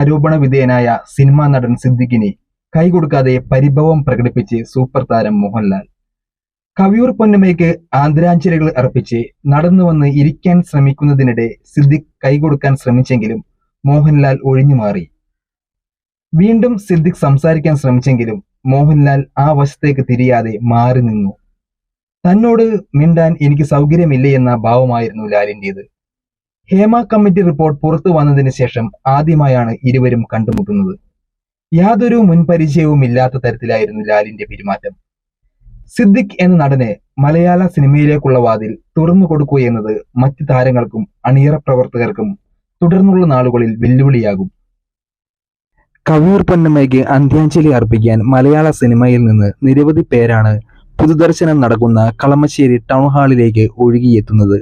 ആരോപണ വിധേയനായ സിനിമാ നടൻ സിദ്ദിഖിനെ കൈകൊടുക്കാതെ പരിഭവം പ്രകടിപ്പിച്ച് സൂപ്പർ താരം മോഹൻലാൽ. കവിയൂർ പൊന്നമ്മയ്ക്ക് ആദരാഞ്ജലികൾ അർപ്പിച്ച് നടന്നു വന്ന് ഇരിക്കാൻ ശ്രമിക്കുന്നതിനിടെ സിദ്ദിഖ് കൈകൊടുക്കാൻ ശ്രമിച്ചെങ്കിലും മോഹൻലാൽ ഒഴിഞ്ഞുമാറി വീണ്ടും സിദ്ദിഖ് സംസാരിക്കാൻ ശ്രമിച്ചെങ്കിലും മോഹൻലാൽ ആ വശത്തേക്ക് തിരിയാതെ മാറി നിന്നു. തന്നോട് മിണ്ടാൻ എനിക്ക് സൗകര്യമില്ല എന്ന ഭാവമായിരുന്നു ലാലിന്റേത്. ഹേമ കമ്മിറ്റി റിപ്പോർട്ട് പുറത്തു വന്നതിന് ശേഷം ആദ്യമായാണ് ഇരുവരും കണ്ടുമുട്ടുന്നത്. യാതൊരു മുൻപരിചയവും ഇല്ലാത്ത തരത്തിലായിരുന്നു ലാലിന്റെ പെരുമാറ്റം. സിദ്ദിഖ് എന്ന നടനെ മലയാള സിനിമയിലേക്കുള്ള വാതിൽ തുറന്നു കൊടുക്കൂ എന്നത് മറ്റ് താരങ്ങൾക്കും അണിയറ പ്രവർത്തകർക്കും തുടർന്നുള്ള നാളുകളിൽ വെല്ലുവിളിയാകും. കവിയൂർ പൊന്നമ്മയ്ക്ക് അന്ത്യാഞ്ജലി അർപ്പിക്കാൻ മലയാള സിനിമയിൽ നിന്ന് നിരവധി പേരാണ് പുതുദർശനം നടക്കുന്ന കളമശ്ശേരി ടൗൺ ഹാളിലേക്ക് ഒഴുകിയെത്തുന്നത്.